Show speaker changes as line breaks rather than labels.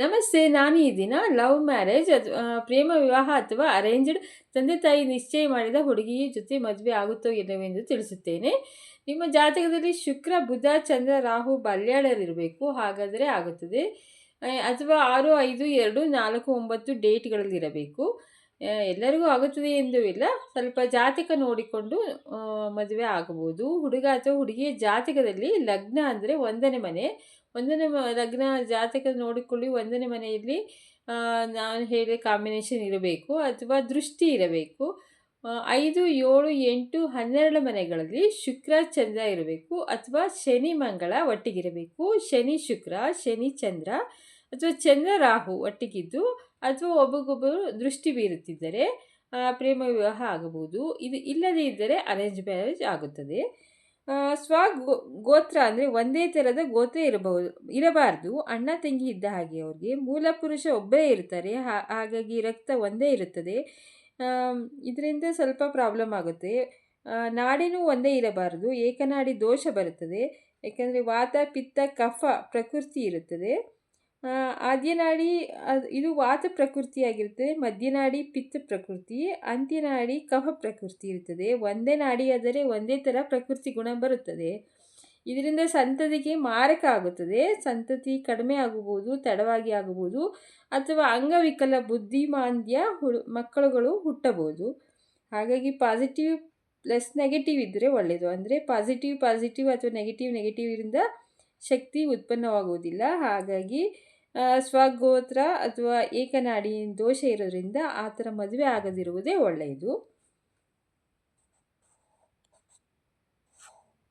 ನಮಸ್ತೆ, ನಾನು ಈ ದಿನ ಲವ್ ಮ್ಯಾರೇಜ್ ಅಥವಾ ಪ್ರೇಮ ವಿವಾಹ ಅಥವಾ ಅರೇಂಜ್ಡ್ ತಂದೆ ತಾಯಿ ನಿಶ್ಚಯ ಮಾಡಿದ ಹುಡುಗಿಯ ಜೊತೆ ಮದುವೆ ಆಗುತ್ತೋ ಇಲ್ಲವೆಂದು ತಿಳಿಸುತ್ತೇನೆ. ನಿಮ್ಮ ಜಾತಕದಲ್ಲಿ ಶುಕ್ರ, ಬುಧ, ಚಂದ್ರ, ರಾಹು ಬಲ್ಯಾಳರಿರಬೇಕು ಹಾಗಾದರೆ ಆಗುತ್ತದೆ. ಅಥವಾ ಆರು, ಐದು, ಎರಡು, ನಾಲ್ಕು, ಒಂಬತ್ತು ಡೇಟ್ಗಳಲ್ಲಿ ಇರಬೇಕು. ಎಲ್ಲರಿಗೂ ಆಗುತ್ತದೆ ಎಂದು ಇಲ್ಲ. ಸ್ವಲ್ಪ ಜಾತಕ ನೋಡಿಕೊಂಡು ಮದುವೆ ಆಗಬಹುದು. ಹುಡುಗ ಅಥವಾ ಹುಡುಗಿಯ ಜಾತಕದಲ್ಲಿ ಲಗ್ನ ಅಂದರೆ ಒಂದನೇ ಮನೆ. ಒಂದನೇ ಲಗ್ನ ಜಾತಕ ನೋಡಿಕೊಳ್ಳಿ ಒಂದನೇ ಮನೆಯಲ್ಲಿ ನಾನು ಹೇಳಿ ಕಾಂಬಿನೇಷನ್ ಇರಬೇಕು ಅಥವಾ ದೃಷ್ಟಿ ಇರಬೇಕು. ಐದು, ಏಳು, ಎಂಟು, ಹನ್ನೆರಡು ಮನೆಗಳಲ್ಲಿ ಶುಕ್ರ, ಚಂದ್ರ ಇರಬೇಕು ಅಥವಾ ಶನಿ, ಮಂಗಳ ಒಟ್ಟಿಗಿರಬೇಕು. ಶನಿ, ಶುಕ್ರ, ಶನಿ, ಚಂದ್ರ ಅಥವಾ ಚಂದ್ರ, ರಾಹು ಒಟ್ಟಿಗಿದ್ದು ಅಥವಾ ಒಬ್ಬರಿಗೊಬ್ಬರು ದೃಷ್ಟಿ ಬೀರುತ್ತಿದ್ದರೆ ಪ್ರೇಮ ವಿವಾಹ ಆಗಬಹುದು. ಇದು ಇಲ್ಲದೇ ಇದ್ದರೆ ಅರೇಂಜ್ ಮ್ಯಾರೇಜ್ ಆಗುತ್ತದೆ. ಸ್ವ ಗೋತ್ರ ಅಂದರೆ ಒಂದೇ ಥರದ ಗೋತ್ರ ಇರಬಹುದು, ಇರಬಾರ್ದು. ಅಣ್ಣ, ತಂಗಿ ಇದ್ದ ಹಾಗೆ ಅವ್ರಿಗೆ. ಮೂಲ ಪುರುಷ ಒಬ್ಬರೇ ಇರ್ತಾರೆ ಹಾಗಾಗಿ ರಕ್ತ ಒಂದೇ ಇರುತ್ತದೆ. ಇದರಿಂದ ಸ್ವಲ್ಪ ಪ್ರಾಬ್ಲಮ್ ಆಗುತ್ತೆ. ನಾಡಿನೂ ಒಂದೇ ಇರಬಾರದು, ಏಕನಾಡಿ ದೋಷ ಬರುತ್ತದೆ. ಯಾಕಂದರೆ ವಾತ, ಪಿತ್ತ, ಕಫ, ಪ್ರಕೃತಿ ಇರುತ್ತದೆ. ಆದ್ಯನಾಡಿ, ಅದು, ಇದು ವಾತ ಪ್ರಕೃತಿಯಾಗಿರುತ್ತದೆ ಮಧ್ಯನಾಡಿ ಪಿತ್ತ ಪ್ರಕೃತಿ, ಅಂತ್ಯನಾಡಿ ಕಫ ಪ್ರಕೃತಿ ಇರುತ್ತದೆ. ಒಂದೇ ನಾಡಿ ಆದರೆ ಒಂದೇ ಥರ ಪ್ರಕೃತಿ ಗುಣ ಬರುತ್ತದೆ. ಇದರಿಂದ ಸಂತತಿಗೆ ಮಾರಕ ಆಗುತ್ತದೆ. ಸಂತತಿ ಕಡಿಮೆ ಆಗಬಹುದು ತಡವಾಗಿ ಆಗಬಹುದು ಅಥವಾ ಅಂಗವಿಕಲ ಬುದ್ಧಿಮಾಂದ್ಯ ಹುಡು ಮಕ್ಕಳುಗಳು ಹುಟ್ಟಬಹುದು. ಹಾಗಾಗಿ ಪಾಸಿಟಿವ್ ಪ್ಲಸ್ ನೆಗೆಟಿವ್ ಇದ್ದರೆ ಒಳ್ಳೆಯದು ಅಂದರೆ ಪಾಸಿಟಿವ್ ಪಾಸಿಟಿವ್ ಅಥವಾ ನೆಗೆಟಿವ್ ನೆಗೆಟಿವ್ ಇರಿಂದ ಶಕ್ತಿ ಉತ್ಪನ್ನವಾಗುವುದಿಲ್ಲ. ಹಾಗಾಗಿ ಸ್ವಗೋತ್ರ ಅಥವಾ ಏಕನಾಡಿ ದೋಷ ಇರೋದ್ರಿಂದ ಆ ಥರ ಮದುವೆ ಆಗದಿರುವುದೇ ಒಳ್ಳೆಯದು.